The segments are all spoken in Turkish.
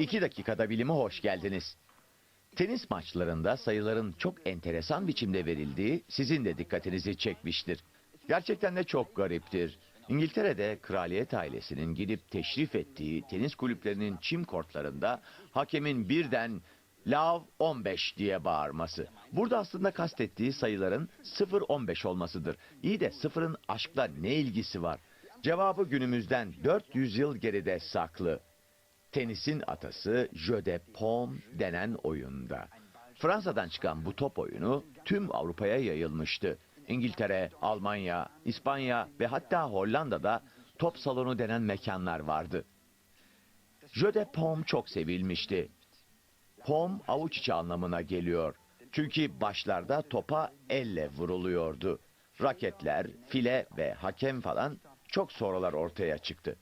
İki dakikada bilime hoş geldiniz. Tenis maçlarında sayıların çok enteresan biçimde verildiği sizin de dikkatinizi çekmiştir. Gerçekten de çok gariptir. İngiltere'de kraliyet ailesinin gidip teşrif ettiği tenis kulüplerinin çim kortlarında hakemin birden Love 15 diye bağırması. Burada aslında kastettiği sayıların 0-15 olmasıdır. İyi de sıfırın aşkla ne ilgisi var? Cevabı günümüzden 400 yıl geride saklı. Tenisin atası Jeu de Paume denen oyunda. Fransa'dan çıkan bu top oyunu tüm Avrupa'ya yayılmıştı. İngiltere, Almanya, İspanya ve hatta Hollanda'da top salonu denen mekanlar vardı. Jeu de Paume çok sevilmişti. Paume avuç içi anlamına geliyor. Çünkü başlarda topa elle vuruluyordu. Raketler, file ve hakem falan çok sonralar ortaya çıktı.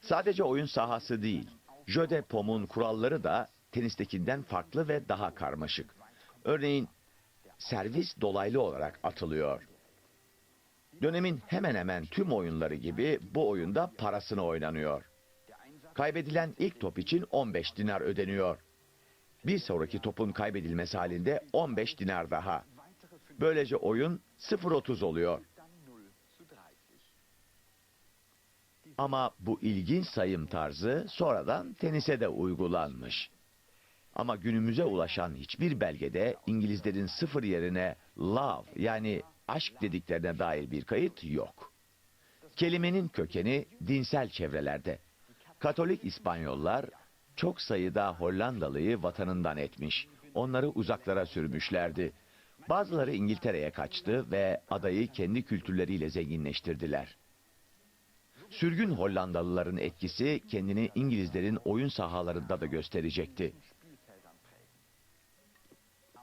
Sadece oyun sahası değil, Jeu de Paume'un kuralları da tenistekinden farklı ve daha karmaşık. Örneğin servis dolaylı olarak atılıyor. Dönemin hemen hemen tüm oyunları gibi bu oyunda parasını oynanıyor. Kaybedilen ilk top için 15 dinar ödeniyor. Bir sonraki topun kaybedilmesi halinde 15 dinar daha. Böylece oyun 0-30 oluyor. Ama bu ilginç sayım tarzı sonradan tenise de uygulanmış. Ama günümüze ulaşan hiçbir belgede İngilizlerin sıfır yerine love yani aşk dediklerine dair bir kayıt yok. Kelimenin kökeni dinsel çevrelerde. Katolik İspanyollar çok sayıda Hollandalıyı vatanından etmiş. Onları uzaklara sürmüşlerdi. Bazıları İngiltere'ye kaçtı ve adayı kendi kültürleriyle zenginleştirdiler. Sürgün Hollandalıların etkisi kendini İngilizlerin oyun sahalarında da gösterecekti.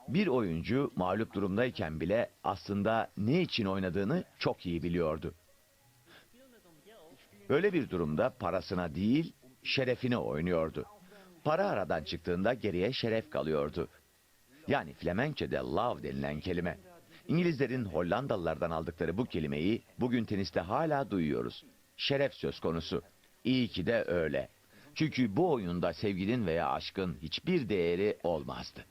Bir oyuncu mağlup durumdayken bile aslında ne için oynadığını çok iyi biliyordu. Böyle bir durumda parasına değil, şerefine oynuyordu. Para aradan çıktığında geriye şeref kalıyordu. Yani Flemenkçe'de love denilen kelime. İngilizlerin Hollandalılardan aldıkları bu kelimeyi bugün teniste hala duyuyoruz. Şeref söz konusu. İyi ki de öyle. Çünkü bu oyunda sevginin veya aşkın hiçbir değeri olmazdı.